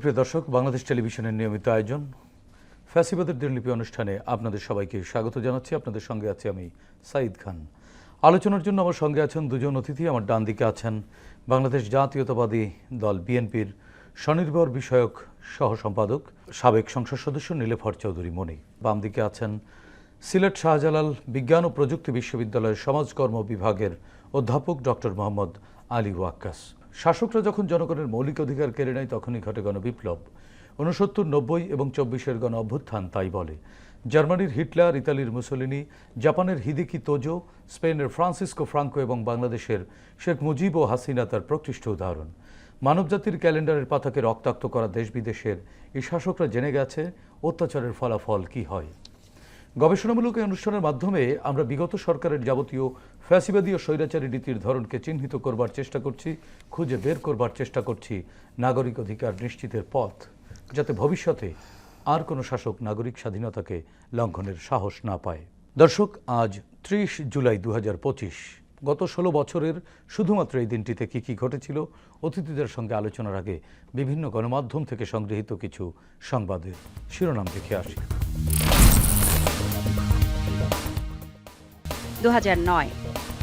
সুপ্রিয় দর্শক, বাংলাদেশ টেলিভিশনের নিয়মিত আয়োজন ফ্যাসিবাদের দিনলিপি অনুষ্ঠানে আপনাদের সবাইকে স্বাগত জানাচ্ছি। আপনাদের সঙ্গে আছি আমি সাঈদ খান। আলোচনার জন্য আমার সঙ্গে আছেন দুজন অতিথি। আমার ডান দিকে আছেন বাংলাদেশ জাতীয়তাবাদী দল বিএনপির স্বনির্ভর বিষয়ক সহ সম্পাদক, সাবেক সংসদ সদস্য নীলেফর চৌধুরী মণি। বাম দিকে আছেন সিলেট শাহজালাল বিজ্ঞান ও প্রযুক্তি বিশ্ববিদ্যালয়ের সমাজকর্ম বিভাগের অধ্যাপক ডক্টর মোহাম্মদ আলী ওয়াক্কাস। শাসকরা যখন জনগণের মৌলিক অধিকার কেড়ে নেয়, তখনই ঘটে গণবিপ্লব। ঊনসত্তর, নব্বই এবং চব্বিশের গণ অভ্যুত্থান তাই বলে। জার্মানির হিটলার, ইতালির মুসোলিনি, জাপানের হিদিকি তোজো, স্পেনের ফ্রান্সিসকো ফ্রাঙ্কো এবং বাংলাদেশের শেখ মুজিব ও হাসিনা তার প্রকৃষ্ট উদাহরণ। মানবজাতির ক্যালেন্ডারের পাতাকে রক্তাক্ত করা দেশ বিদেশের এই শাসকরা জেনে গেছে, অত্যাচারের ফলাফল কি হয়। গবেষণামূলক এই অনুষ্ঠানের মাধ্যমে আমরা বিগত সরকারের যাবতীয় ফ্যাসিবাদী ও স্বৈরাচারী নীতির ধরনকে চিহ্নিত করবার চেষ্টা করছি, খুঁজে বের করবার চেষ্টা করছি নাগরিক অধিকার নিশ্চিতের পথ, যাতে ভবিষ্যতে আর কোনো শাসক নাগরিক স্বাধীনতাকে লঙ্ঘনের সাহস না পায়। দর্শক, আজ ত্রিশ জুলাই দু হাজার পঁচিশ। গত ষোলো বছরের শুধুমাত্র এই দিনটিতে কি কি ঘটেছিল, অতিথিদের সঙ্গে আলোচনার আগে বিভিন্ন গণমাধ্যম থেকে সংগৃহীত কিছু সংবাদের শিরোনাম দেখে আসি। দু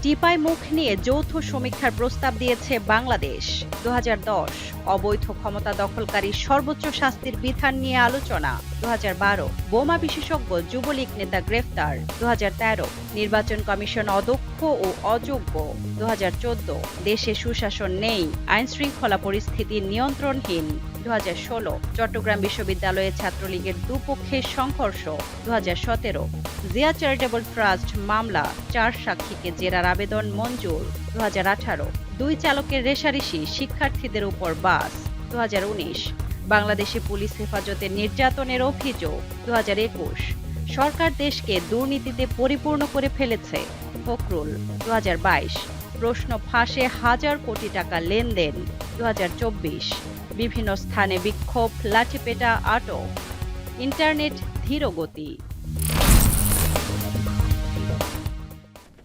টিপাই মুখ নিয়ে যৌথ সমীক্ষার প্রস্তাব দিয়েছে বাংলাদেশ। দুহাজার দশ, অবৈধ ক্ষমতা দখলকারী সর্বোচ্চ শাস্তির বিধান নিয়ে আলোচনা। দু হাজার বারো, বোমা বিশেষজ্ঞ যুবলীগ নেতা গ্রেফতার। দু হাজার তেরো, নির্বাচন কমিশন অদক্ষ ও অযোগ্য। দু হাজার চোদ্দ, দেশে সুশাসন নেই আইন শৃঙ্খলা পরিস্থিতি নিয়ন্ত্রণহীন। দু হাজার ষোলো। চট্টগ্রাম বিশ্ববিদ্যালয়ে ছাত্রলীগের দুপক্ষের সংঘর্ষ দুহাজার সতেরো। জিয়া চ্যারিটেবল ট্রাস্ট মামলা, চার সাক্ষীকে জেরার আবেদন মঞ্জুর দু দুই চালকের রেশারেশি, শিক্ষার্থীদের উপর বাস দু বাংলাদেশে পুলিশ হেফাজতে নির্যাতনের অভিযোগ দু হাজার একুশ। সরকার দেশকে দুর্নীতিতে পরিপূর্ণ করে ফেলেছে ফখরুল দু হাজার বাইশ। প্রশ্ন ফাঁসে হাজার কোটি টাকা লেনদেন দু হাজার চব্বিশ। বিভিন্ন স্থানে বিক্ষোভ লাঠিপেটা আটক। ইন্টারনেট ধীরগতি।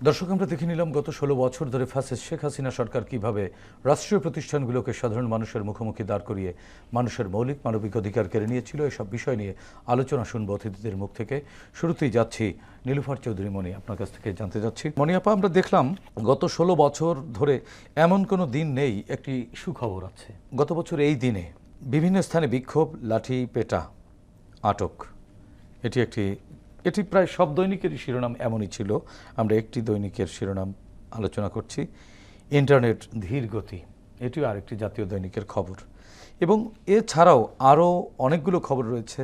দর্শক, আমরা দেখে নিলাম গত ষোলো বছর ধরে ফ্যাসিস্ট শেখ হাসিনা সরকার কীভাবে রাষ্ট্রীয় প্রতিষ্ঠানগুলোকে সাধারণ মানুষের মুখোমুখি দাঁড় করিয়ে মানুষের মৌলিক মানবিক অধিকার কেড়ে নিয়েছিল, এসব বিষয় নিয়ে আলোচনা শুনব অতিথিদের মুখ থেকে। শুরুতেই যাচ্ছি নীলুফার চৌধুরী মণি আপনার কাছ থেকে জানতে যাচ্ছি মণিয়াপা আমরা দেখলাম গত ষোলো বছর ধরে এমন কোনো দিন নেই, একটি সুখবর আছে। গত বছর এই দিনে বিভিন্ন স্থানে বিক্ষোভ, লাঠি, পেটা, আটক। এটি একটি এটি প্রায় সব দৈনিকেরই শিরোনাম এমনই ছিল। আমরা একটি দৈনিকের শিরোনাম আলোচনা করছি। ইন্টারনেট ধীর গতি এটিও আরেকটি জাতীয় দৈনিকের খবর। এবং এছাড়াও আরও অনেকগুলো খবর রয়েছে।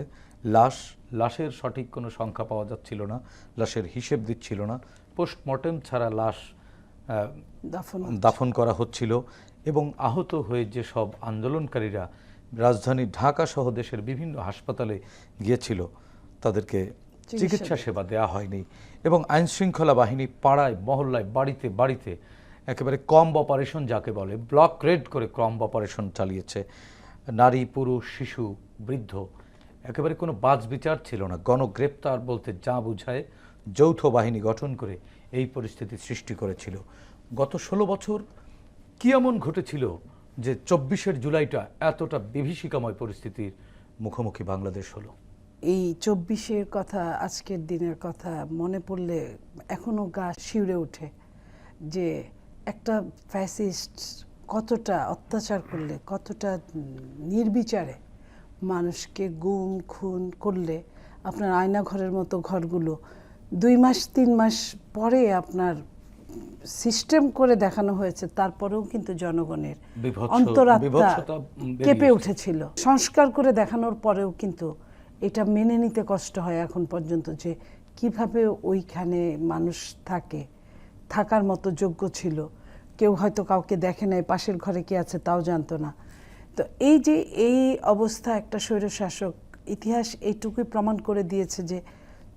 লাশ লাশের সঠিক কোনো সংখ্যা পাওয়া যাচ্ছিল না লাশের হিসেব দিচ্ছিল না। পোস্টমর্টেম ছাড়া লাশ দাফন করা হচ্ছিল এবং আহত হয়ে যে সব আন্দোলনকারীরা রাজধানী ঢাকা সহ দেশের বিভিন্ন হাসপাতালে গিয়েছিল তাদেরকে চিকিৎসা সেবা দেওয়া হয়নি এবং আইন শৃঙ্খলা বাহিনী পাড়ায় মহল্লায় বাড়িতে বাড়িতে একেবারে কম অপারেশন যাকে বলে ব্লক রেড করে কম অপারেশন চালিয়েছে। নারী পুরুষ শিশু বৃদ্ধ একেবারে কোনো বাজ বিচার ছিল না। গণগ্রেপ্তার বলতে যা বুঝায় যৌথ বাহিনী গঠন করে এই পরিস্থিতি সৃষ্টি করেছিল। গত ষোলো বছর কি এমন ঘটেছিল যে চব্বিশের জুলাইটা এতটা বিভীষিকাময় পরিস্থিতির মুখোমুখি বাংলাদেশ হলো? এই চব্বিশের কথা আজকের দিনের কথা মনে পড়লে এখনও গা শিউরে ওঠে যে একটা ফ্যাসিস্ট কতটা অত্যাচার করলে কতটা নির্বিচারে মানুষকে গুম খুন করলে আপনার আয়নাঘরের মতো ঘরগুলো। দুই মাস তিন মাস পরে আপনার সিস্টেম করে দেখানো হয়েছে তারপরেও কিন্তু জনগণের অন্তরাত্মা কেঁপে উঠেছিল। সংস্কার করে দেখানোর পরেও কিন্তু এটা মেনে নিতে কষ্ট হয় এখন পর্যন্ত যে কীভাবে ওইখানে মানুষ থাকে, থাকার মতো যোগ্য ছিল। কেউ হয়তো কাউকে দেখে নাই, পাশের ঘরে কি আছে তাও জানতো না। তো এই যে এই অবস্থা একটা স্বৈরশাসক ইতিহাস এইটুকুই প্রমাণ করে দিয়েছে যে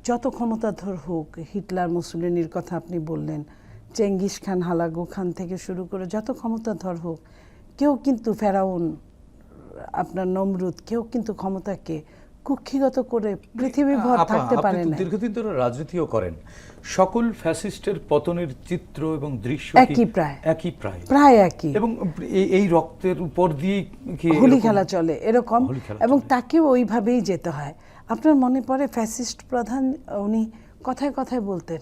যত ক্ষমতাধর হোক, হিটলার, মুসলিনির কথা আপনি বললেন, চেঙ্গিস খান, হালাগু খান থেকে শুরু করে যত ক্ষমতাধর হোক, কেউ কিন্তু ফেরাউন, আপনার নমরুদ, কেউ কিন্তু ক্ষমতাকে কুক্ষিগত করে পৃথিবী ভর থাকতে পারে না। দীর্ঘদিন ধরে রাজনীতিও করেন। সকল ফ্যাসিস্টের পতনের চিত্র এবং দৃশ্য একই প্রায়। একই প্রায়। প্রায় একই। এবং এই- রক্তের উপর দিয়ে কি হোলি খেলা চলে এরকম। এবং। তাকেও ওইভাবেই যেতে হয়। আপনার মনে পড়ে ফ্যাসিস্ট প্রধান উনি কথায় কথায় বলতেন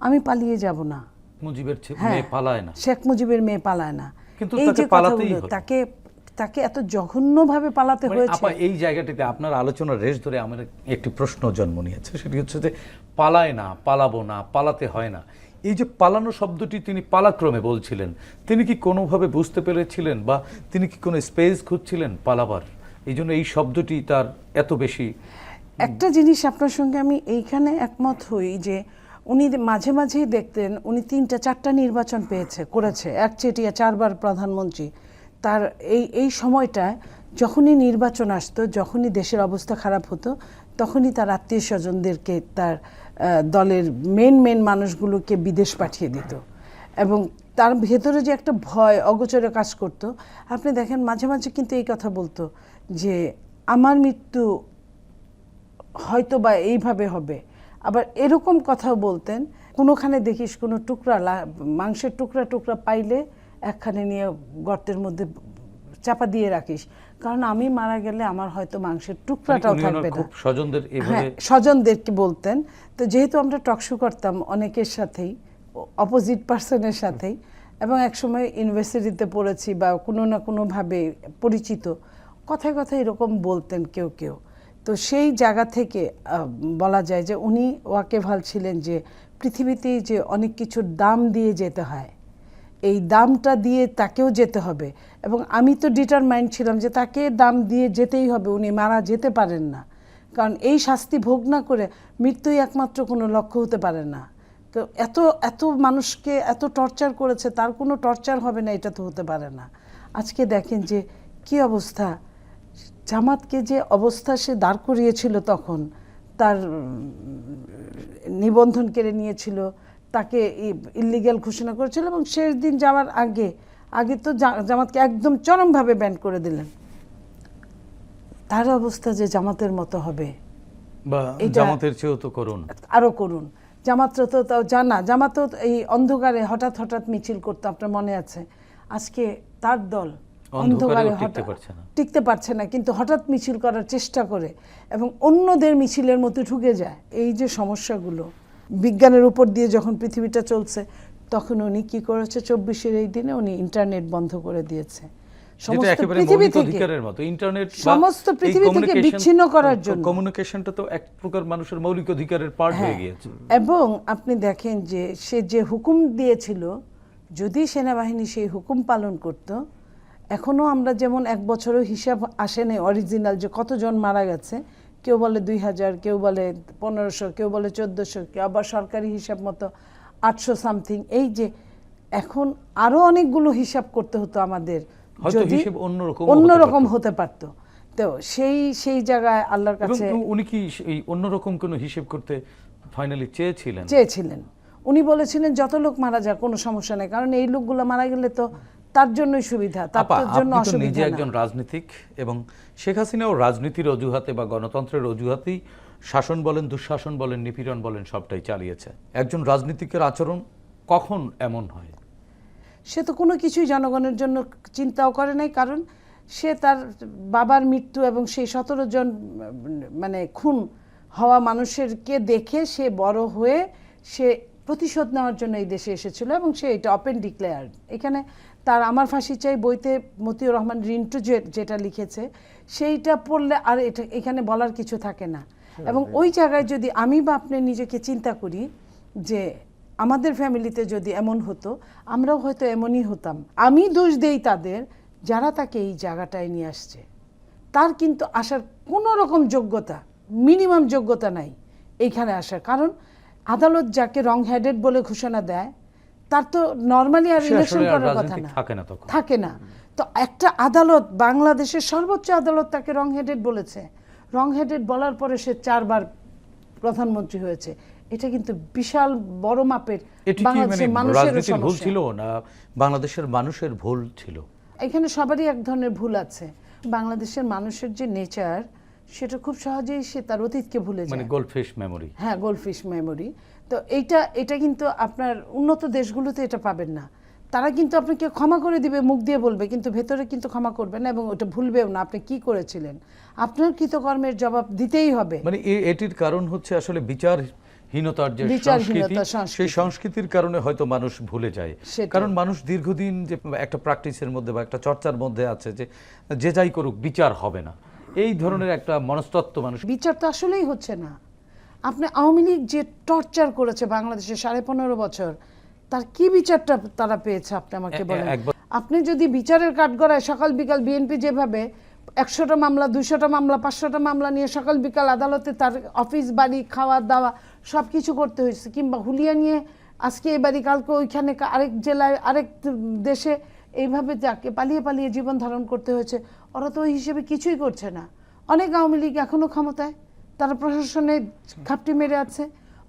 আমি পালিয়ে যাব না। মুজিবের হ্যাঁ। মেয়ে পালায় না। শেখ মুজিবের মেয়ে পালায় না। কিন্তু তাকে পালাতেই তাকে তাকে এত জঘন্যভাবে পালাতে মানে হয়েছে। আপা এই জায়গাটিতে আপনার আলোচনার রেশ ধরে আমার একটি প্রশ্ন জন্ম নিয়েছে। সেটি হচ্ছে যে পালায় না পালাবো না পালাতে হয় না। এই যে পালানো শব্দটি তিনি পালাক্রমে বলছিলেন তিনি কি কোনোভাবে বুঝতে পেরেছিলেন বা তিনি কি কোনো স্পেস খুঁজছিলেন পালাবার? এই জন্য এই শব্দটি তার এত বেশি একটা জিনিস আপনার সঙ্গে আমি এইখানে একমত হই যে উনি মাঝে মাঝেই দেখতেন উনি তিনটা চারটা নির্বাচন পেয়েছে করেছে একচেটিয়া চারবার প্রধানমন্ত্রী। তার এই এই সময়টায় যখনই নির্বাচন আসতো, যখনই দেশের অবস্থা খারাপ হতো, তখনই তার আত্মীয় স্বজনদেরকে তার দলের মেন মেন মানুষগুলোকে বিদেশ পাঠিয়ে দিত। এবং তার ভেতরে যে একটা ভয়, অগোচরে কাজ করত, আপনি দেখেন মাঝে মাঝে কিন্তু এই কথা বলতো যে, আমার মৃত্যু হয়তো বা এইভাবে হবে। আবার এরকম কথাও বলতেন, কোনোখানে দেখিস কোনো টুকরা মাংসের টুকরা টুকরা পাইলে একখানে নিয়ে গর্তের মধ্যে চাপা দিয়ে রাখিস। কারণ আমি মারা গেলে আমার হয়তো মাংসের টুকরাটাও থাকবে না। স্বজনদের হ্যাঁ স্বজনদেরকে বলতেন। তো যেহেতু আমরা টকশো করতাম অনেকের সাথেই অপোজিট পার্সনের সাথেই এবং একসময় ইউনিভার্সিটিতে পড়েছি বা কোনো না কোনোভাবে পরিচিত কথায় কথায় এরকম বলতেন কেউ কেউ। তো সেই জায়গা থেকে বলা যায় যে উনি ওয়াকেভাল ছিলেন যে পৃথিবীতেই যে অনেক কিছুর দাম দিয়ে যেতে হয়। এই দামটা দিয়ে তাকেও যেতে হবে। এবং আমি তো ডিটারমাইন্ড ছিলাম যে তাকে দাম দিয়ে যেতেই হবে, উনি মারা যেতে পারেন না। কারণ এই শাস্তি ভোগ না করে মৃত্যুই একমাত্র কোনো লক্ষ্য হতে পারে না। তো এত এত মানুষকে এত টর্চার করেছে, তার কোনো টর্চার হবে না, এটা তো হতে পারে না। আজকে দেখেন যে কি অবস্থা। জামাতকে যে অবস্থা সে দাঁড় করিয়েছিল তখন, তার নিবন্ধন কেড়ে নিয়েছিল। তাকে ইলিগ্যাল ঘোষণা করেছিল এবং শেষ দিন যাওয়ার আগে আগে তো জামাতকে একদম চরমভাবে ব্যান করে দিলেন। তার অবস্থা যে জামাতের মতো হবে জামাতের চেয়েও তো করুন আরও করুন জামাত তো তাও জানা জামাত এই অন্ধকারে হঠাৎ হঠাৎ মিছিল করতো আপনার মনে আছে? আজকে তার দল অন্ধকারে টিকতে পারছে না। টিকতে পারছে না কিন্তু হঠাৎ মিছিল করার চেষ্টা করে এবং অন্যদের মিছিলের মধ্যে ঢুকে যায়। এই যে সমস্যাগুলো বিজ্ঞানের উপর দিয়ে যখন পৃথিবীটা চলছে তখন উনি কি করেছে? চব্বিশের এই দিনে উনি ইন্টারনেট বন্ধ করে দিয়েছে। সমস্ত পৃথিবী থেকে। ইন্টারনেট সমস্ত পৃথিবী থেকে বিচ্ছিন্ন করার জন্য। কমিউনিকেশনটা তো এক প্রকার মানুষের মৌলিক অধিকারের পার্ট হয়ে। গিয়েছে। এবং আপনি দেখেন যে সে যে হুকুম দিয়েছিল যদি সেনাবাহিনী সেই হুকুম পালন করত এখনও আমরা যেমন এক বছরও হিসাব আসেনি অরিজিনাল যে কতজন মারা গেছে কেউ বলে দুই হাজার কেউ বলে পনেরোশো কেউ বলে চোদ্দোশো কেউ আবার সরকারি হিসাব মতো আটশো সামথিং এই যে এখন আরও অনেকগুলো হিসাব করতে হতো আমাদের। যদি অন্যরকম হতে পারতো। তো সেই সেই জায়গায় আল্লাহর কাছে উনি কি এই অন্যরকম কোনো হিসেব করতে ফাইনালি চেয়েছিলেন? চেয়েছিলেন। উনি বলেছিলেন যত লোক মারা যাক কোনো সমস্যা নেই। কারণ এই লোকগুলো মারা গেলে তো তার জন্যই সুবিধা তার জন্য আপনি নিজে একজন রাজনীতিক এবং শেখ হাসিনাও রাজনীতির অজুহাতে বা গণতন্ত্রের অজুহাতেই শাসন বলেন দুঃশাসন বলেন নিপীড়ন বলেন সবটাই চালিয়েছে। একজন রাজনীতিকের আচরণ কখন এমন হয়? সে তো কোনো কিছুই জনগণের জন্য চিন্তাও করে নাই কারণ সে তার বাবার মৃত্যু এবং সেই সতেরো জন মানে খুন হওয়া মানুষেরকে দেখে সে বড় হয়ে সে প্রতিশোধ নেওয়ার জন্য এই দেশে এসেছিল এবং সে এটা ওপেন ডিক্লেয়ার এখানে তার আমার ফাঁসি চাই বইতে মতিউর রহমান রিন্টু যেটা লিখেছে সেইটা পড়লে আর এটা এখানে বলার কিছু থাকে না। এবং ওই জায়গায় যদি আমি বা আপনি নিজেকে চিন্তা করি যে আমাদের ফ্যামিলিতে যদি এমন হতো আমরাও হয়তো এমনই হতাম। আমি দোষ দেই তাদের যারা তাকে এই জায়গাটায় নিয়ে আসছে। তার কিন্তু আসার কোনো রকম যোগ্যতা মিনিমাম যোগ্যতা নাই এইখানে আসার। কারণ আদালত যাকে রং হেডেড বলে ঘোষণা দেয় তার তো নর্মালি আর ইলেকশন করার কথা না। থাকে না তখন। থাকে না। তো একটা আদালত বাংলাদেশের সর্বোচ্চ আদালত তাকে রং হেডেড বলেছে। রং হেডেড বলার পরে সে চারবার প্রধানমন্ত্রী হয়েছে। এটা কিন্তু বিশাল বড় মাপের মানে বাংলাদেশের মানুষের ভুল ছিল না বাংলাদেশের মানুষের ভুল ছিল? এখানে সবারই এক ধরনের ভুল আছে। বাংলাদেশের মানুষের যে নেচার সেটা খুব সহজেই সে তার অতীতকে ভুলে যায় মানে যায়। গোল্ডফিশ মেমোরি হ্যাঁ গোল্ডফিশ মেমোরি তো এইটা এটা কিন্তু আপনার উন্নত দেশগুলোতে এটা পাবেন না। তারা কিন্তু আপনাকে ক্ষমা করে দিবে মুখ দিয়ে বলবে কিন্তু ভেতরে কিন্তু ক্ষমা করবে না এবং ওটা ভুলবেও না আপনি কি করেছিলেন? আপনার কৃতকর্মের জবাব দিতেই হবে। মানে এটির কারণ হচ্ছে আসলে বিচারহীনতার যে সংস্কৃতি। সেই সংস্কৃতির কারণে হয়তো মানুষ ভুলে যায়। কারণ মানুষ দীর্ঘদিন যে একটা প্র্যাকটিসের মধ্যে বা একটা চর্চার মধ্যে আছে যে যে যাই করুক বিচার হবে না। এই ধরনের একটা মনস্তত্ত্ব মানুষ বিচার তো আসলেই হচ্ছে না। আপনি আওয়ামী লীগ যে টর্চার করেছে বাংলাদেশে সাড়ে পনেরো বছর তার কি বিচারটা তারা পেয়েছে আপনি আমাকে বলেন? আপনি যদি বিচারের কাঠগড়ায় সকাল বিকাল বিএনপি যেভাবে একশোটা মামলা দুইশোটা মামলা পাঁচশোটা মামলা নিয়ে সকাল বিকাল আদালতে তার অফিস বাড়ি খাওয়া দাওয়া সব কিছু করতে হয়েছে কিংবা হুলিয়া নিয়ে আজকে এ বাড়ি কালকে ওইখানে আরেক জেলায় আরেক দেশে এইভাবে যাকে পালিয়ে পালিয়ে জীবন ধারণ করতে হয়েছে ওরা তো ওই হিসেবে কিছুই করছে না। অনেক আওয়ামী লীগ এখনও ক্ষমতায়। তারা প্রশাসনে খাপটি মেরে আছে।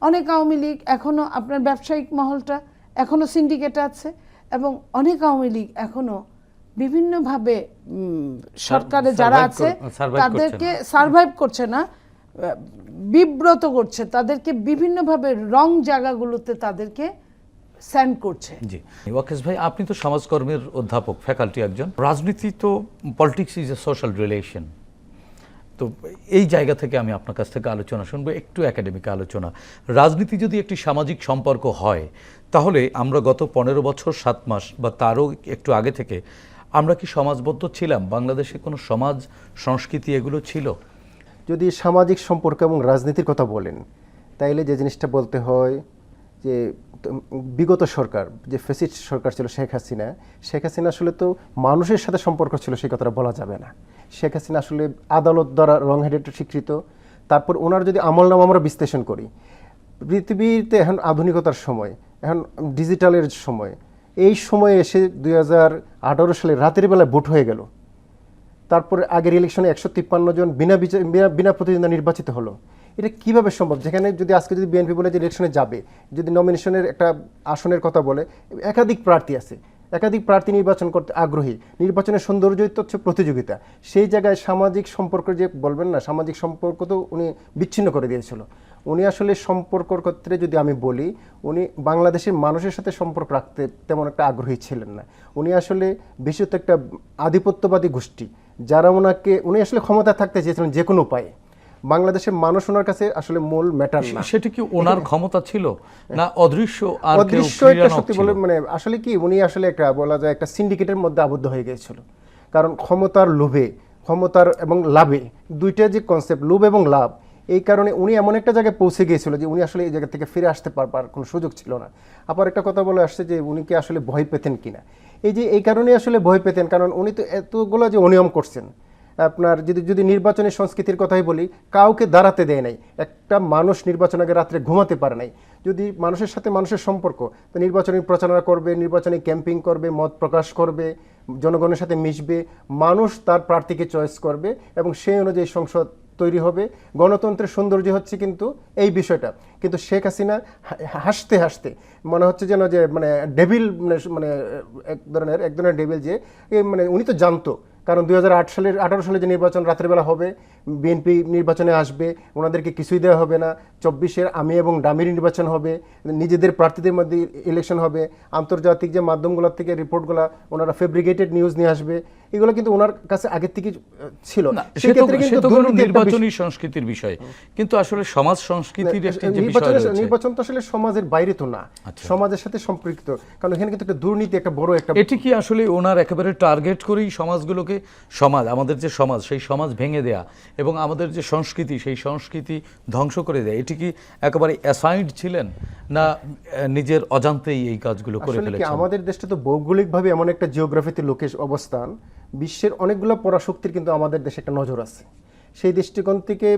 অনেক আওয়ামী লীগ এখনও আপনার ব্যবসায়িক মহলটা এখনও সিন্ডিকেট আছে এবং অনেক আওয়ামী লীগ এখনও বিভিন্নভাবে সরকারে যারা আছে তাদেরকে। সার্ভাইভ করছে না বিব্রত করছে তাদেরকে বিভিন্নভাবে রং জায়গাগুলোতে তাদেরকে স্যান্ড করছে। জি। ওয়াকেশ ভাই আপনি তো সমাজকর্মের অধ্যাপক ফ্যাকাল্টি একজন। রাজনীতি তো politics is a social relation তো এই জায়গা থেকে আমি আপনার কাছ থেকে আলোচনা শুনব, একটু একাডেমিক আলোচনা। রাজনীতি যদি একটি সামাজিক সম্পর্ক হয়, তাহলে আমরা গত পনেরো বছর, সাত মাস বা তারও একটু আগে থেকে আমরা কি সমাজবদ্ধ ছিলাম? বাংলাদেশে কোনো সমাজ, সংস্কৃতি এগুলো ছিল? যদি সামাজিক সম্পর্ক এবং রাজনীতির কথা বলেন, তাইলে যে জিনিসটা বলতে হয় যে, বিগত সরকার, যে ফেসিস্ট সরকার ছিল শেখ হাসিনা শেখ হাসিনা আসলে তো মানুষের সাথে সম্পর্ক ছিল, সেই কথাটা বলা যাবে না। শেখ হাসিনা আসলে আদালত দ্বারা রং হেডেড স্বীকৃত। তারপর ওনার যদি আমল নাম আমরা বিশ্লেষণ করি। পৃথিবীতে এখন আধুনিকতার সময়, এখন ডিজিটালের সময়। এই সময়ে এসে দু হাজার আঠারো সালে রাতের বেলায় ভোট হয়ে গেল। তারপরে আগের ইলেকশনে একশো তিপ্পান্ন জন বিনা বিচার বিনা বিনা প্রতিদ্বন্দ্বী নির্বাচিত হলো। এটা কীভাবে সম্ভব? যেখানে যদি আজকে যদি বিএনপি বলে যে ইলেকশনে যাবে, যদি নমিনেশনের একটা আসনের কথা বলে, একাধিক প্রার্থী আছে। একাধিক প্রার্থী নির্বাচন করতে আগ্রহী। নির্বাচনের সৌন্দর্যই তো হচ্ছে প্রতিযোগিতা। সেই জায়গায় সামাজিক সম্পর্ক যে বলবেন না, সামাজিক সম্পর্ক তো উনি বিচ্ছিন্ন করে দিয়েছিল। উনি আসলে সম্পর্কর ক্ষেত্রে যদি আমি বলি, উনি বাংলাদেশের মানুষের সাথে সম্পর্ক রাখতে তেমন একটা আগ্রহী ছিলেন না। উনি আসলে বিশেষত একটা আধিপত্যবাদী গোষ্ঠী, যারা ওনাকে উনি আসলে ক্ষমতা থাকতে চেয়েছিলেন যে কোনো উপায়ে। বাংলাদেশের মানুষ ওনার কাছে আসলে মূল ম্যাটার না। সেটা কি ওনার ক্ষমতা ছিল? না অদৃশ্য আর অদৃশ্য একটা শক্তি বলে মানে আসলে কি উনি আসলে একটা বলা যায় একটা সিন্ডিকেটের মধ্যে আবদ্ধ হয়ে গিয়েছিল। কারণ ক্ষমতার লোভে ক্ষমতার এবং লাভে দুইটা যে কনসেপ্ট লোভ এবং লাভ এই কারণে উনি এমন একটা জায়গায় পৌঁছে গিয়েছিল যে উনি আসলে এই জায়গা থেকে ফিরে আসতে পারবার কোনো সুযোগ ছিল না। আবার একটা কথা বলে আসছে যে উনি কি আসলে ভয় পেতেন কিনা? এই যে এই কারণে আসলে ভয় পেতেন কারণ উনি তো এতগুলো যে অনিয়ম করছেন আপনার যদি যদি নির্বাচনের সংস্কৃতির কথাই বলি, কাউকে দাঁড়াতে দেয় নাই। একটা মানুষ নির্বাচন আগে রাত্রে ঘুমাতে পারে নাই। যদি মানুষের সাথে মানুষের সম্পর্ক, তো নির্বাচনী প্রচারণা করবে, নির্বাচনী ক্যাম্পিং করবে, মত প্রকাশ করবে, জনগণের সাথে মিশবে, মানুষ তার প্রার্থীকে চয়েস করবে এবং সেই অনুযায়ী সংসদ তৈরি হবে। গণতন্ত্রের সৌন্দর্য হচ্ছে কিন্তু এই বিষয়টা। কিন্তু শেখ হাসিনা হাসতে হাসতে মনে হচ্ছে যেন যে মানে ডেভিল মানে মানে এক ধরনের এক ধরনের ডেভিল যে মানে উনি তো জানতো। কারণ দুই হাজার আট সালের আঠারো সালে যে নির্বাচন রাত্রিবেলা হবে বিএনপি নির্বাচনে আসবে ওনাদেরকে কিছুই দেওয়া হবে না। চব্বিশের আমি এবং ডামির নির্বাচন হবে নিজেদের প্রার্থীদের মধ্যে ইলেকশন হবে আন্তর্জাতিক যে মাধ্যমগুলোর থেকে রিপোর্টগুলো ওনারা ফেব্রিকেটেড নিউজ নিয়ে আসবে এগুলো কিন্তু ওনার কাছে আগের থেকে ছিল। সেক্ষেত্রে কিন্তু নির্বাচনী সংস্কৃতির বিষয়। কিন্তু আসলে সমাজ সংস্কৃতির নির্বাচন তো আসলে সমাজের বাইরে তো না আচ্ছা। সমাজের সাথে সম্পৃক্ত। কারণ এখানে কিন্তু একটা দুর্নীতি একটা বড় একটা এটি কি আসলে ওনার একেবারে টার্গেট করেই সমাজগুলোকে সমাজ আমাদের যে সমাজ সেই সমাজ ভেঙে দেয়া এবং আমাদের যে সংস্কৃতি সেই সংস্কৃতি ধ্বংস করে দেয়া এটি কি একেবারে অ্যাসাইড ছিলেন না নিজের অজান্তেই এই কাজগুলো করে ফেলেছেন? আমাদের দেশটা তো ভৌগোলিকভাবে এমন একটা জিওগ্রাফিতে লোকের অবস্থান বিশ্বের অনেকগুলো পরাশক্তির কিন্তু আমাদের দেশে একটা নজর আছে। সেই দৃষ্টিকোণ থেকে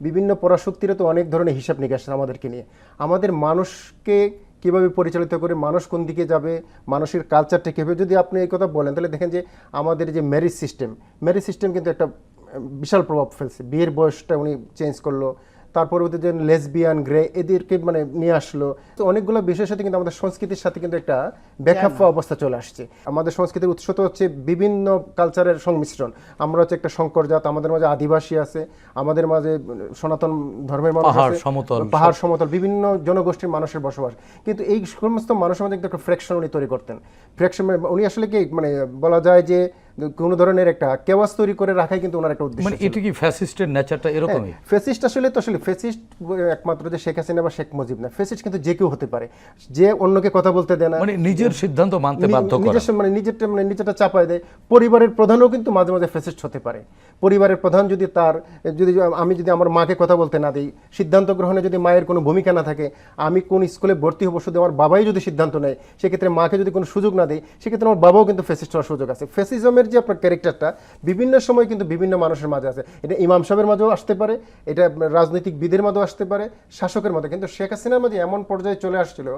বিভিন্ন পরাশক্তিরা তো অনেক ধরনের হিসাব নিকাশ আমাদেরকে নিয়ে। আমাদের মানুষকে কীভাবে পরিচালিত করে মানুষ কোন দিকে যাবে, মানুষের কালচারটা কীভাবে, যদি আপনি এই কথা বলেন, তাহলে দেখেন যে আমাদের যে ম্যারিজ সিস্টেম ম্যারিজ সিস্টেম কিন্তু একটা বিশাল প্রভাব ফেলছে। বিয়ের বয়সটা উনি চেঞ্জ করল তার পরবর্তীতে যে লেসবিয়ান গ্রে এদেরকে মানে নিয়ে আসলো। তো অনেকগুলো বিষয়ের সাথে কিন্তু আমাদের সংস্কৃতির সাথে কিন্তু একটা ব্যাখ্যাপ্য অবস্থা চলে আসছে। আমাদের সংস্কৃতির উৎস তো হচ্ছে বিভিন্ন কালচারের সংমিশ্রণ। আমরা হচ্ছে একটা শঙ্কর জাত আমাদের মাঝে আদিবাসী আছে আমাদের মাঝে সনাতন ধর্মের মানুষ পাহাড়, আছে সমতল, পাহাড় সমতল বিভিন্ন জনগোষ্ঠীর মানুষের বসবাস। কিন্তু এই সমস্ত মানুষের মধ্যে কিন্তু একটা ফ্র্যাকশন উনি তৈরি করতেন। ফ্র্যাকশন উনি আসলে কি মানে বলা যায় যে কোনো ধরনের একটা কেওয়াস তৈরি করে রাখাই কিন্তু ওনার একটা উদ্দেশ্য মানে এটা কি ফ্যাসিস্টের নেচারটা এরকমই? ফেসিস্ট আসলে তো আসলে ফেসিস্ট একমাত্র যে শেখ হাসিনা বা শেখ মুজিব না ফেসিস্ট কিন্তু যে কেউ হতে পারে। যে অন্যকে কথা বলতে দেয় না। মানে নিজের সিদ্ধান্ত মানতে বাধ্য করা। নিজস্ব মানে নিজেরটা মানে নিজেরটা চাপায় দেয়। পরিবারের প্রধানও কিন্তু মাঝে মাঝে ফেসিস্ট হতে পারে। পরিবারের প্রধান যদি তার যদি আমি যদি আমার মাকে কথা বলতে না দিই সিদ্ধান্ত গ্রহণে যদি মায়ের কোনো ভূমিকা না থাকে আমি কোন স্কুলে ভর্তি হব শুধু আমার বাবাই যদি সিদ্ধান্ত নেয় সেক্ষেত্রে মাকে যদি কোনো সুযোগ না দেয় সেক্ষেত্রে আমার বাবাও কিন্তু ফেসিস্ট হওয়ার সুযোগ আছে। ফেসিজমের যে আপনার ক্যারেক্টারটা বিভিন্ন সময় কিন্তু বিভিন্ন মানুষের মাঝে আছে। এটা ইমাম সাহেবের মাঝেও আসতে পারে, এটা রাজনৈতিকবিদের মাঝেও আসতে পারে, শাসকের মধ্যে কিন্তু শেখ হাসিনার মাঝে এমন পর্যায়ে চলে আসছিল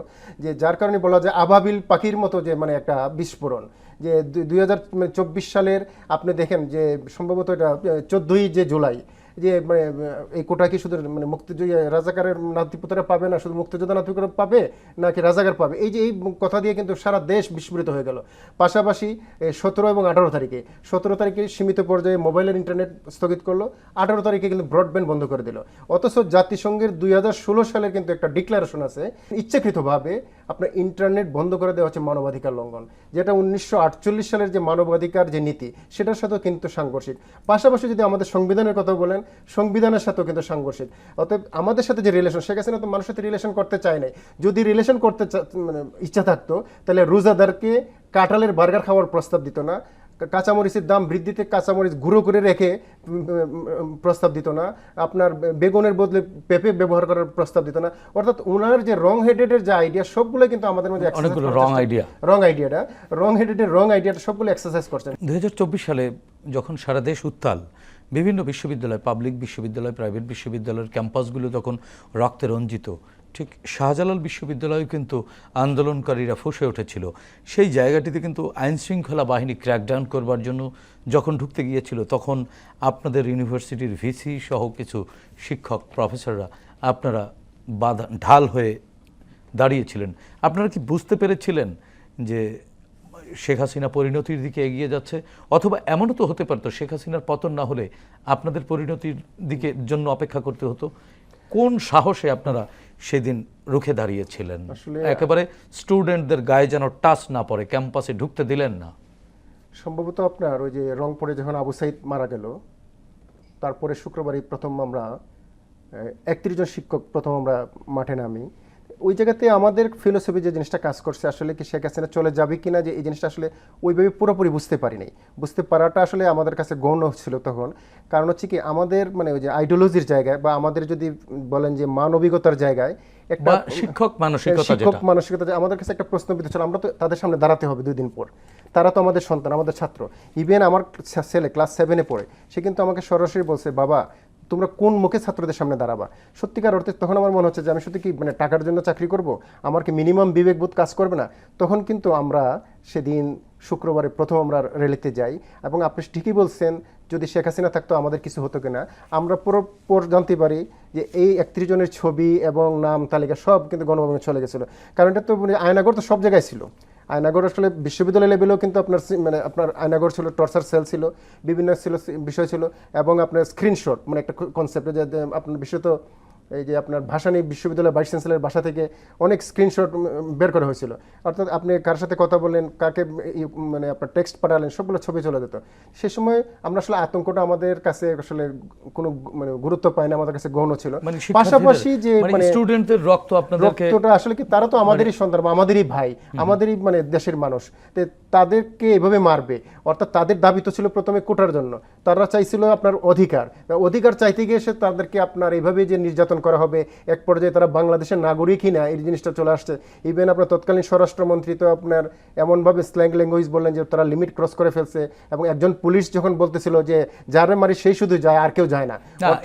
যে, যার কারণে বলা যায় আবাবিল পাখির মতো যে মানে একটা বিস্ফোরণ। যে দুই হাজার চব্বিশ সালের আপনি দেখেন যে, সম্ভবত এটা, চোদ্দোই যে জুলাই যে মানে এই কোটা কি শুধু মানে মুক্তিযোদ্ধা রাজাকারের নাতিপুতরা পাবে না? শুধু মুক্তিযোদ্ধা নাতিপুতরা পাবে নাকি রাজাকার পাবে? এই যে, এই কথা দিয়ে কিন্তু সারা দেশ বিস্মৃত হয়ে গেল। পাশাপাশি সতেরো এবং আঠারো তারিখে, সতেরো তারিখে সীমিত পর্যায়ে মোবাইলের ইন্টারনেট স্থগিত করল। আঠারো তারিখে কিন্তু ব্রডব্যান্ড বন্ধ করে দিল। অথচ জাতিসংঘের দুই হাজার ষোলো সালের কিন্তু একটা ডিক্লারেশন আছে, ইচ্ছাকৃতভাবে আপনার ইন্টারনেট বন্ধ করে দেওয়া হচ্ছে মানবাধিকার লঙ্ঘন, যেটা উনিশশো আটচল্লিশ সালের যে মানবাধিকার যে নীতি, সেটার সাথেও কিন্তু সাংঘর্ষিক। পাশাপাশি যদি আমাদের সংবিধানের কথা বলেন সংবিধানের সাথেও কিন্তু সাংঘর্ষিক। অতএব আমাদের সাথে যে রিলেশন শেখ হাসিনা তো মানুষের সাথে রিলেশন করতে চায় নাই। যদি রিলেশন করতে মানে ইচ্ছা থাকতো তাহলে রোজাদারকে কাঁঠালের বার্গার খাওয়ার প্রস্তাব দিত না। কাঁচামরিচের দাম বৃদ্ধিতে কাঁচামরিচ গুঁড়ো করে রেখে প্রস্তাব দিত না। আপনার বেগুনের বদলে পেঁপে ব্যবহার করার প্রস্তাব দিত না। অর্থাৎ ওনার যে রং হেডেডের যে আইডিয়া সবগুলো কিন্তু আমাদের মধ্যে করার wrong রং আইডিয়াটা রং হেডেডের রং আইডিয়াটা সবগুলো এক্সারসাইজ করছেন দুই হাজার চব্বিশ সালে যখন সারা দেশ উত্তাল বিভিন্ন বিশ্ববিদ্যালয় পাবলিক বিশ্ববিদ্যালয় প্রাইভেট বিশ্ববিদ্যালয়ের ক্যাম্পাসগুলো তখন রক্তে রঞ্জিত। ঠিক শাহজালাল বিশ্ববিদ্যালয়ে কিন্তু আন্দোলনকারীরা ফুসে উঠেছিল। সেই জায়গাটিতে কিন্তু আইন শৃঙ্খলা বাহিনী ক্র্যাকডাউন করবার জন্য যখন ঢুকতে গিয়েছিল, তখন আপনাদের ইউনিভার্সিটির ভিসি সহ কিছু শিক্ষক প্রফেসররা আপনারা বাধা, ঢাল হয়ে দাঁড়িয়েছিলেন। আপনারা কি বুঝতে পেরেছিলেন যে শেখ হাসিনা পরিণতির দিকে এগিয়ে যাচ্ছে অথবা এমনও তো হতে পারতো শেখ হাসিনার পতন না হলে আপনাদের পরিণতির দিকে জন্য অপেক্ষা করতে হতো। কোন সাহসে আপনারা সেদিন রুখে দাঁড়িয়েছিলেন? আসলে- একেবারে স্টুডেন্টদের গায়ে যেন টাচ না পড়ে ক্যাম্পাসে ঢুকতে দিলেন না। সম্ভবত আপনার ওই যে রংপুরে যখন আবু সাইদ মারা গেল তারপরে শুক্রবারই প্রথম আমরা একত্রিশ জন শিক্ষক প্রথম আমরা মাঠে নামি। ওই জায়গাতে আমাদের ফিলোসফি যে জিনিসটা কাজ করছে আসলে কি শেখ হাসিনা চলে যাবে কিনা যে এই জিনিসটা আসলে ওইভাবে পুরোপুরি বুঝতে পারিনি। বুঝতে পারাটা আসলে আমাদের কাছে গৌণ ছিল তখন। কারণ হচ্ছে কি আমাদের মানে ওই যে আইডিওলজির জায়গায় বা আমাদের যদি বলেন যে মানবিকতার জায়গায় একটা শিক্ষক মানসিকতা শিক্ষক মানসিকতা আমাদের কাছে একটা প্রশ্নবিদ্ধ ছিল আমরা তো তাদের সামনে দাঁড়াতে হবে দুই দিন পর। তারা তো আমাদের সন্তান আমাদের ছাত্র। ইভেন আমার ছেলে ক্লাস সেভেনে পড়ে সে কিন্তু আমাকে সরাসরি বলছে বাবা তোমরা কোন মুখে ছাত্রদের সামনে দাঁড়াবা? সত্যিকার অর্থে তখন আমার মনে হচ্ছে যে আমি শুধু কি মানে টাকার জন্য চাকরি করব? আমার কি মিনিমাম বিবেকবোধ কাজ করবে না? তখন কিন্তু আমরা সেদিন শুক্রবারে প্রথম আমরা রেলিতে যাই এবং আপনি ঠিকই বলছেন, যদি শেখ হাসিনা থাকতো আমাদের কিছু হতো কিনা। আমরা পুরো পর জানতে পারি যে এই একত্রিশ জনের ছবি এবং নাম, তালিকা সব কিন্তু গণভবনে চলে গেছিল। কারণ এটা তো মানে আয়নাগর তো সব জায়গায় ছিল। আয়নাগর আসলে বিশ্ববিদ্যালয় লেভেলেও কিন্তু আপনার মানে আপনার আয়নাগর ছিল, টর্চার সেল ছিল, বিভিন্ন ছিল বিষয় ছিল, এবং আপনার স্ক্রিনশট মানে একটা কনসেপ্ট যে আপনার বিশেষত এই যে আপনার ভাসানী বিশ্ববিদ্যালয় ভাইস চ্যান্সেলর বাসা থেকে অনেক স্ক্রিনশট বের করা হয়েছিল। অর্থাৎ আপনি কার সাথে কথা বললেন কাকে মানে আপনার টেক্সট পাঠালেন সবগুলো ছবি চলে যেত। সে সময় আমরা আসলে আতঙ্কটা আমাদের কাছে আসলে কোনো মানে গুরুত্ব পায় না আমাদের কাছে গৌণ ছিল। মানে পাশাপাশি যে মানে মানে স্টুডেন্টদের রক্ত আপনাদেরকে রক্তটা আসলে কি তারা তো আমাদেরই সন্তান আমাদেরই ভাই আমাদেরই মানে দেশের মানুষ। তাদেরকে এভাবে মারবে অর্থাৎ তাদের দাবি তো ছিল প্রথমে কোটার জন্য। তারা চাইছিল আপনার অধিকার। অধিকার চাইতে গিয়ে সে তাদেরকে আপনার এইভাবে যে নির্যাতন করা হবে। এক পর্যায়ে তারা বাংলাদেশের নাগরিকই না এই জিনিসটা চলে আসছে। ইভেন আপনার তৎকালীন স্বরাষ্ট্রমন্ত্রী তো আপনার এমনভাবে স্ল্যাং ল্যাঙ্গুয়েজ বললেন যে তারা লিমিট ক্রস করে ফেলছে এবং একজন পুলিশ যখন বলতেছিল যে যারে মারি সেই শুধু যায় আর কেউ যায় না।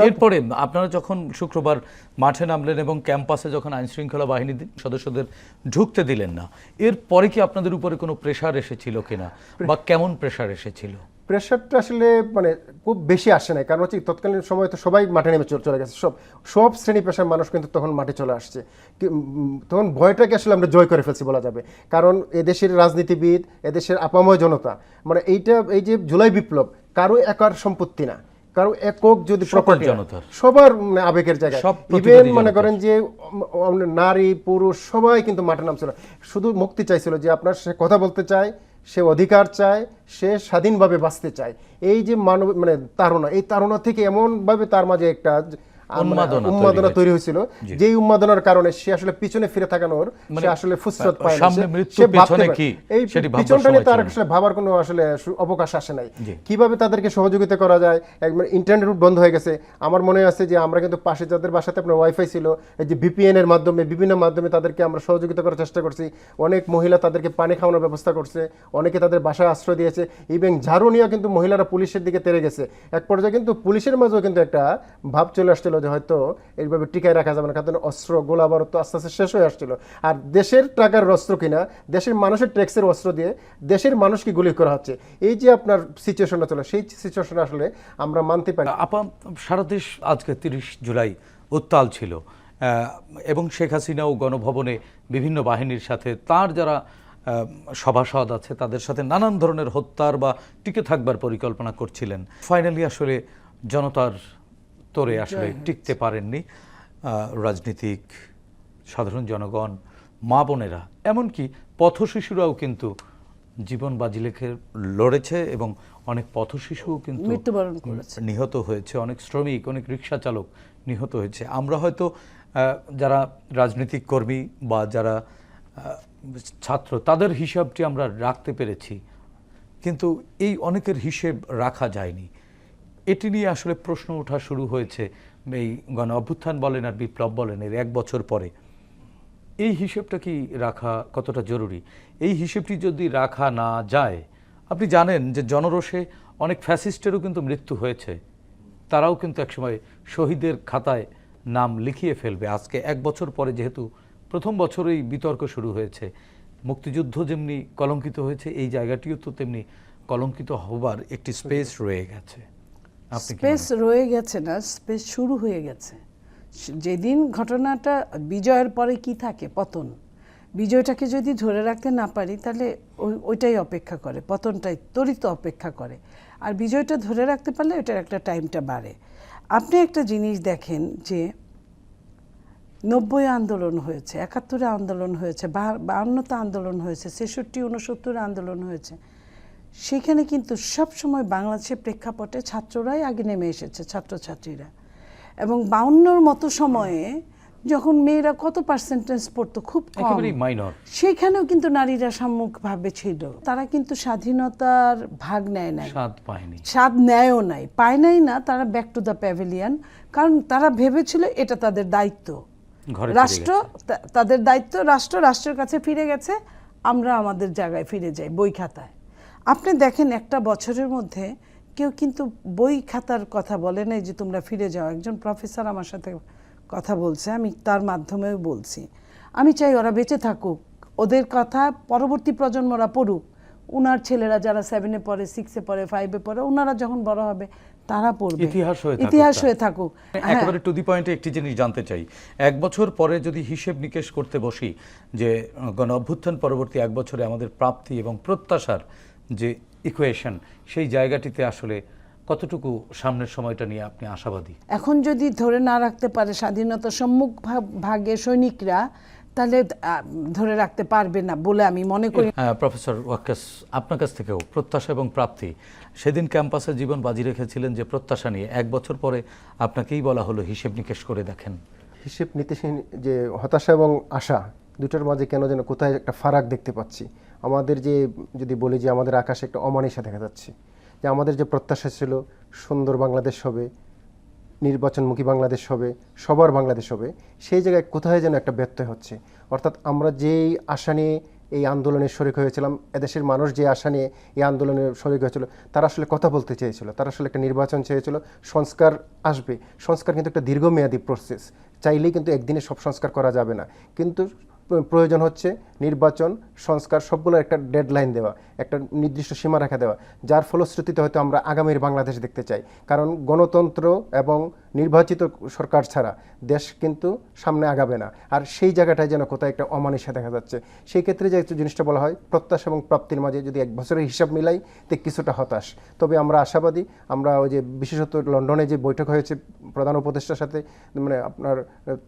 এরপরে আপনারা যখন শুক্রবার মাঠে নামলেন এবং ক্যাম্পাসে যখন আইন শৃঙ্খলা বাহিনী সদস্যদের ঢুকতে দিলেন না এরপরে কি আপনাদের উপরে কোনো প্রেশার এসেছিল কিনা? বা কেমন প্রেশার এসেছিল? প্রেশারটা আসলে মানে খুব বেশি আসে না কারণ হচ্ছে তৎকালীন সময় তো সবাই মাঠে নেমে চলে- চলে গেছে। সব সব শ্রেণি পেশার মানুষ কিন্তু তখন মাঠে চলে আসছে। তখন ভয়টাকে আসলে আমরা জয় করে ফেলছি বলা যাবে। কারণ এদেশের রাজনীতিবিদ এদেশের আপাময় জনতা মানে এইটা এই যে জুলাই বিপ্লব কারও একার সম্পত্তি না। কারও একক যদি জনতার। সবার মানে আবেগের জায়গায়। সব ইভেন মনে করেন যে নারী পুরুষ সবাই কিন্তু মাঠে নামছিল। শুধু মুক্তি চাইছিল যে আপনার সে কথা বলতে চায় সে অধিকার চায়, সে স্বাধীনভাবে বাঁচতে চায়। এই যে মানব মানে তারা এই তারা থেকে এমনভাবে তার মাঝে একটা উন্মাদনা তৈরি উন্মাদনা। তৈরি হয়েছিল। যেই উন্মাদনার কারণে সে আসলে পিছনে ফিরে থাকানোর সে মানে আসলে ফুসরত পায় সামনে মৃত্যু পিছনে কি, এই পিছনটা নিয়ে তার আসলে ভাবার কোনো আসলে অবকাশ আসে নাই। কীভাবে তাদেরকে সহযোগিতা করা যায়? একবার ইন্টারনেট রুট বন্ধ হয়ে গেছে। আমার মনে আছে যে আমরা কিন্তু পাশে যাদের বাসাতে আপনার ওয়াইফাই ছিল এই যে বিপিএন এর মাধ্যমে বিভিন্ন মাধ্যমে তাদেরকে আমরা সহযোগিতা করার চেষ্টা করছি। অনেক মহিলা তাদেরকে পানি খাওয়ানোর ব্যবস্থা করছে। অনেকে তাদের বাসায় আশ্রয় দিয়েছে। ইভেন ঝাড়ু নিয়েও কিন্তু মহিলারা পুলিশের দিকে তেরে গেছে। এক পর্যায়ে কিন্তু পুলিশের মাঝেও কিন্তু একটা ভাব চলে আসছিল যে হয়তো এইভাবে টিকায় রাখা যাবে না, কারণ অস্ত্র গোলা বারুদ তো আস্তে আস্তে শেষ হয়ে আসছিল। আর দেশের টাকার অস্ত্র কিনা, দেশের মানুষের ট্যাক্সের অস্ত্র দিয়ে দেশের মানুষকে গুলি করা হচ্ছে? এই যে আপনার সিচুয়েশনটা চলে, সেই সিচুয়েশন আসলে আমরা মানতে পারি। আপা, সারা দেশ আজকে তিরিশ জুলাই উত্তাল ছিল এবং শেখ হাসিনাও গণভবনে বিভিন্ন বাহিনীর সাথে, তার যারা সভাসদ আছে, তাদের সাথে নানান ধরনের হত্যার বা টিকে থাকবার পরিকল্পনা করছিলেন। ফাইনালি আসলে জনতার তোরে আসলে টিকতে পারেননি রাজনীতিক সাধারণ জনগণ মা বোনেরা। এমনকি পথশিশুরাও কিন্তু জীবন বাজি লেখে লড়েছে এবং অনেক পথ পথশিশুও কিন্তু মৃত্যুবরণ করেছে। নিহত হয়েছে। অনেক শ্রমিক অনেক রিক্সা চালক নিহত হয়েছে। আমরা হয়তো যারা রাজনৈতিক কর্মী বা যারা ছাত্র তাদের হিসাবটি আমরা রাখতে পেরেছি। কিন্তু এই অনেকের হিসেব রাখা যায়নি। এটি নিয়ে আসলে প্রশ্ন ওঠা শুরু হয়েছে। এই গণ অভ্যুত্থান বলেন আর বিপ্লব বলেন এর এক বছর পরে। এই হিসেবটা কি রাখা কতটা জরুরি? এই হিসেবটি যদি রাখা না যায় আপনি জানেন যে জনরোষে অনেক ফ্যাসিস্টেরও কিন্তু মৃত্যু হয়েছে। তারাও কিন্তু একসময় শহীদের খাতায় নাম লিখিয়ে ফেলবে। আজকে এক বছর পরে যেহেতু প্রথম বছরেই বিতর্ক শুরু হয়েছে মুক্তিযুদ্ধ যেমনি কলঙ্কিত হয়েছে এই জায়গাটিও তো তেমনি কলঙ্কিত হবার একটি স্পেস রয়ে গেছে। স্পেস রয়ে গেছে না স্পেস শুরু হয়ে গেছে। যেদিন ঘটনাটা বিজয়ের পরে কি থাকে? পতন। বিজয়টাকে যদি ধরে রাখতে না পারি তাহলে ওই ওইটাই অপেক্ষা করে পতনটাই ত্বরিত অপেক্ষা করে। আর বিজয়টা ধরে রাখতে পারলে ওটার একটা টাইমটা বাড়ে। আপনি একটা জিনিস দেখেন যে নব্বই আন্দোলন হয়েছে একাত্তরে আন্দোলন হয়েছে বা- বাহান্নতে আন্দোলন হয়েছে ছেষট্টি উনসত্তরে আন্দোলন হয়েছে। সেখানে কিন্তু সব সময় বাংলাদেশের প্রেক্ষাপটে ছাত্ররাই আগে নেমে এসেছে ছাত্রছাত্রীরা। এবং বাউন্নর মতো সময়ে যখন মেয়েরা কত পার্সেন্টেজ পড়তো? খুব কম। সেখানেও কিন্তু নারীরা সম্মুখভাবে ছিল। তারা কিন্তু স্বাধীনতার ভাগ নেয় নাই। স্বাদ পায়নি। স্বাদ নেয়ও নাই। পায় নাই না তারা ব্যাক টু দ্য প্যাভিলিয়ন কারণ তারা ভেবেছিল এটা তাদের দায়িত্ব। রাষ্ট্র তাদের দায়িত্ব রাষ্ট্র রাষ্ট্রের কাছে ফিরে গেছে। আমরা আমাদের জায়গায় ফিরে যাই বই খাতায়। আপনি দেখেন একটা বছরের মধ্যে কেউ কিন্তু বই খাতার কথা বলে নাই যে তোমরা ফিরে যাও। একজন প্রফেসর আমার সাথে কথা বলছে আমি তার মাধ্যমেও বলছি। আমি চাই ওরা বেঁচে থাকুক। ওদের কথা পরবর্তী প্রজন্মরা পড়ুক। উনার ছেলেরা যারা সেভেনে পড়ে সিক্সে পড়ে ফাইভে পড়ে ওনারা যখন বড় হবে তারা পড়বে। ইতিহাস হয়ে ইতিহাস হয়ে থাকুক। একেবারে টু দি পয়েন্টে একটি জিনিস জানতে চাই। এক বছর পরে যদি হিসেব নিকেশ করতে বসি যে গণ অভ্যুত্থান পরবর্তী এক বছরে আমাদের প্রাপ্তি এবং প্রত্যাশার যে ইকুয়েশন সেই জায়গাটিতে আসলে কতটুকু সামনের সময়টা নিয়ে আপনি আশাবাদী? এখন যদি ধরে না রাখতে পারে স্বাধীনতা সম্মুখ ভাগে সৈনিকরা তাহলে ধরে রাখতে পারবে না বলে আমি মনে করি। হ্যাঁ, প্রফেসর ওয়াক্কাস আপনার কাছ থেকেও প্রত্যাশা এবং প্রাপ্তি। সেদিন ক্যাম্পাসে জীবন বাজি রেখেছিলেন যে প্রত্যাশা নিয়ে। এক বছর পরে আপনাকেই বলা হলো হিসেব নিকেশ করে দেখেন। হিসেব নিতে যে হতাশা এবং আশা দুটোর মাঝে কেন যেন কোথায় একটা ফারাক দেখতে পাচ্ছি। আমাদের যে, যদি বলি যে আমাদের আকাশে একটা অমানিসা দেখা যাচ্ছে, যে আমাদের যে প্রত্যাশা ছিল সুন্দর বাংলাদেশ হবে, নির্বাচনমুখী বাংলাদেশ হবে, সবার বাংলাদেশ হবে, সেই জায়গায় কোথায় যেন একটা ব্যত্যয় হচ্ছে। অর্থাৎ আমরা যেই আশা নিয়ে এই আন্দোলনে শরিক হয়েছিলাম, এদেশের মানুষ যে আশা নিয়ে এই আন্দোলনে শরিক হয়েছিল, তারা আসলে কথা বলতে চেয়েছিল, তারা আসলে একটা নির্বাচন চেয়েছিল, সংস্কার আসবে। সংস্কার কিন্তু একটা দীর্ঘমেয়াদী প্রসেস চাইলেই কিন্তু একদিনে সব সংস্কার করা যাবে না। কিন্তু প্রয়োজন হচ্ছে নির্বাচন সংস্কার সবগুলোর একটা ডেডলাইন দেওয়া। একটা নির্দিষ্ট সীমারেখা দেওয়া, যার ফলশ্রুতিতে হয়তো আমরা আগামীর বাংলাদেশ দেখতে চাই। কারণ গণতন্ত্র এবং নির্বাচিত সরকার ছাড়া দেশ কিন্তু সামনে আগাবে না। আর সেই জায়গাটায় যেন কোথাও একটা অমানিসা দেখা যাচ্ছে, সেই ক্ষেত্রে যে জিনিসটা বলা হয়, প্রত্যাশা এবং প্রাপ্তির মাঝে যদি এক বছরের হিসাব মিলাই, তে কিছুটা হতাশ। তবে আমরা আশাবাদী, আমরা ওই যে বিশেষত লন্ডনে যে বৈঠক হয়েছে প্রধান উপদেষ্টার সাথে মানে আপনার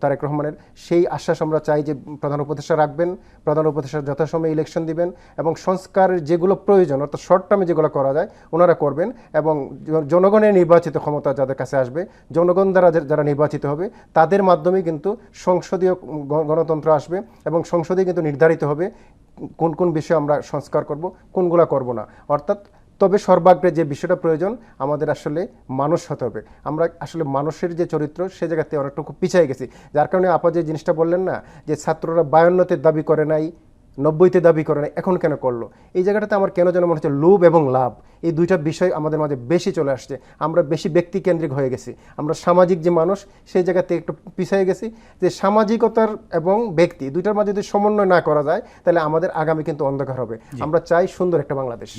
তারেক রহমানের, সেই আশ্বাস আমরা চাই যে প্রধান উপদেষ্টা রাখবেন, প্রধান উপদেষ্টা যথাসময়ে ইলেকশন দিবেন এবং সংস্কারের যেগুলো প্রয়োজন, অর্থাৎ শর্ট টার্মে যেগুলো করা যায়, ওনারা করবেন এবং জনগণের নির্বাচিত ক্ষমতা যাদের কাছে আসবে, জনগণ দ্বারা যারা নির্বাচিত হবে, তাদের মাধ্যমে কিন্তু সংসদীয় গণতন্ত্র আসবে এবং সংসদে কিন্তু নির্ধারিত হবে কোন কোন বিষয়ে আমরা সংস্কার করব, কোনগুলা করব না। অর্থাৎ তবে সর্বাগ্রে যে বিষয়টা প্রয়োজন, আমাদের আসলে মানুষ হতে হবে। আমরা আসলে মানুষের যে চরিত্র, সে জায়গাতে অনেকটুকু পিছিয়ে গেছি। যার কারণে আপা যে জিনিসটা বললেন না, যে ছাত্ররা বায়ান্নতে দাবি করে নাই নব্বইতে দাবি করে না এখন কেন করল? এই জায়গাটাতে আমার কেন যেন মনে হচ্ছে লোভ এবং লাভ? এই দুইটা বিষয় আমাদের মাঝে বেশি চলে আসছে। আমরা বেশি ব্যক্তিকেন্দ্রিক হয়ে গেছি। আমরা সামাজিক যে মানুষ সেই জায়গাতে একটু পিছিয়ে গেছি যে সামাজিকতার এবং ব্যক্তি দুইটার মাঝে যদি সমন্বয় না করা যায় তাহলে আমাদের আগামী কিন্তু অন্ধকার হবে। আমরা চাই সুন্দর একটা বাংলাদেশ।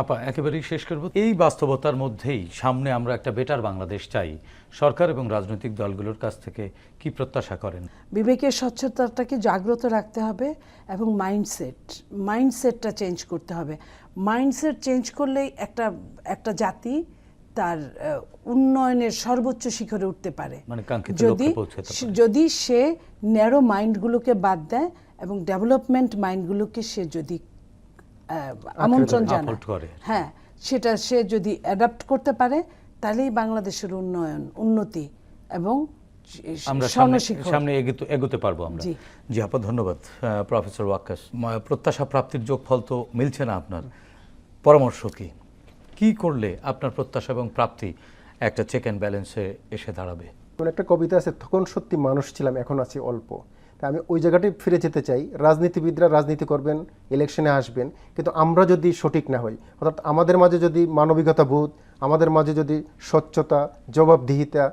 আপা একেবারেই শেষ করব। এই বাস্তবতার মধ্যেই সামনে আমরা একটা বেটার বাংলাদেশ চাই। সরকার এবং রাজনৈতিক দলগুলোর কাছ থেকে কি প্রত্যাশা করেন? বিবেকের স্বচ্ছতাটাকে জাগ্রত রাখতে হবে এবং মাইন্ডসেট মাইন্ডসেটটা চেঞ্জ করতে হবে। মাইন্ডসেট চেঞ্জ করলেই একটা একটা জাতি তার উন্নয়নের সর্বোচ্চ শিখরে উঠতে পারে। মানে যদি। যদি সে ন্যারো মাইন্ডগুলোকে বাদ দেয় এবং ডেভেলপমেন্ট মাইন্ডগুলোকে সে যদি আমন্ত্রণ জানায়। হ্যাঁ সেটা সে যদি অ্যাডাপ্ট করতে পারে তাহলেই বাংলাদেশের উন্নয়ন উন্নতি এবং আমরা সামনে এগোতে পারব আমরা। জি। আপা ধন্যবাদ প্রফেসর ওয়াক্কাস। প্রত্যাশা প্রাপ্তির যোগফল তো মিলছে না আপনার। পরামর্শ কি? কি করলে আপনার প্রত্যাশা এবং প্রাপ্তি একটা চেক অ্যান্ড ব্যালেন্সে এসে দাঁড়াবে? কোন একটা কবিতা আছে তখন সত্যি মানুষ ছিলাম এখন আছি অল্প। তা আমি ওই জায়গাটায় ফিরে যেতে চাই। রাজনীতিবিদরা রাজনীতি করবেন ইলেকশনে আসবেন। কিন্তু আমরা যদি সঠিক না হই, অর্থাৎ আমাদের মাঝে যদি মানবিকতা বোধ আমাদের মাঝে যদি স্বচ্ছতা, জবাবদিহিতা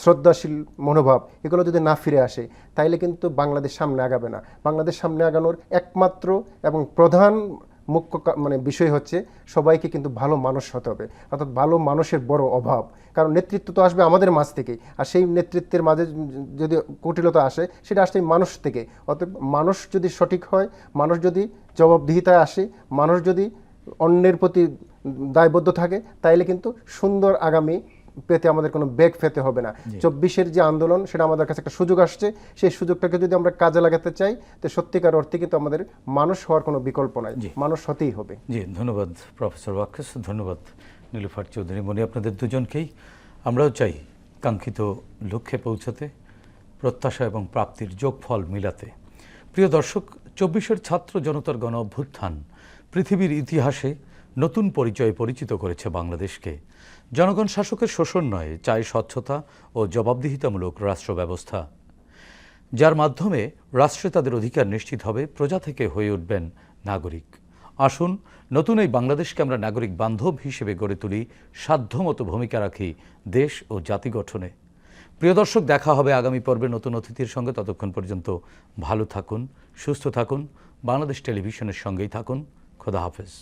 শ্রদ্ধাশীল মনোভাব, এগুলো যদি না ফিরে আসে, তাইলে কিন্তু বাংলাদেশ সামনে আগাবে না। বাংলাদেশ সামনে আগানোর একমাত্র এবং প্রধান মুখ্য মানে বিষয় হচ্ছে সবাইকে কিন্তু ভালো মানুষ হতে হবে। অর্থাৎ ভালো মানুষের বড় অভাব। কারণ নেতৃত্ব তো আসবে আমাদের মাঝ থেকেই। আর সেই নেতৃত্বের মাঝে যদি কুটিলতা আসে, সেটা আসছে মানুষ থেকে। অতএব মানুষ যদি সঠিক হয়, মানুষ যদি জবাবদিহিতায় আসে, মানুষ যদি অন্যের প্রতি দায়বদ্ধ থাকে, তাইলে কিন্তু সুন্দর আগামী পেতে আমাদের কোনো বেগ পেতে হবে না। চব্বিশের যে আন্দোলন সেটা আমাদের কাছে একটা সুযোগ আসছে। সেই সুযোগটাকে যদি আমরা কাজে লাগাতে চাই তো সত্যিকার অর্থে কিন্তু আমাদের মানুষ হওয়ার কোনো বিকল্প নাই। মানুষ হতেই হবে। জি ধন্যবাদ প্রফেসর ওয়াক্কাস ধন্যবাদ নীলুফার চৌধুরী মনি আপনাদের দুজনকেই। আমরাও চাই কাঙ্ক্ষিত লক্ষ্যে পৌঁছাতে প্রত্যাশা এবং প্রাপ্তির যোগফল মিলাতে। প্রিয় দর্শক চব্বিশের ছাত্র জনতার গণ অভ্যুত্থান পৃথিবীর ইতিহাসে নতুন পরিচয়ে পরিচিত করেছে বাংলাদেশকে। জনগণ শাসকের শোষণ নয় চাই স্বচ্ছতা ও জবাবদিহিতামূলক রাষ্ট্র ব্যবস্থা যার মাধ্যমে রাষ্ট্রে তাদের অধিকার নিশ্চিত হবে, প্রজা থেকে হয়ে উঠবেন নাগরিক। আসুন, নতুন এই বাংলাদেশকে আমরা নাগরিক বান্ধব হিসেবে গড়ে তুলি, সাধ্যমতো ভূমিকা রাখি দেশ ও জাতি গঠনে। প্রিয় দর্শক, দেখা হবে আগামী পর্বে নতুন অতিথির সঙ্গে। ততক্ষণ পর্যন্ত ভালো থাকুন, সুস্থ থাকুন, বাংলাদেশ টেলিভিশনের সঙ্গেই থাকুন। খোদা হাফেজ।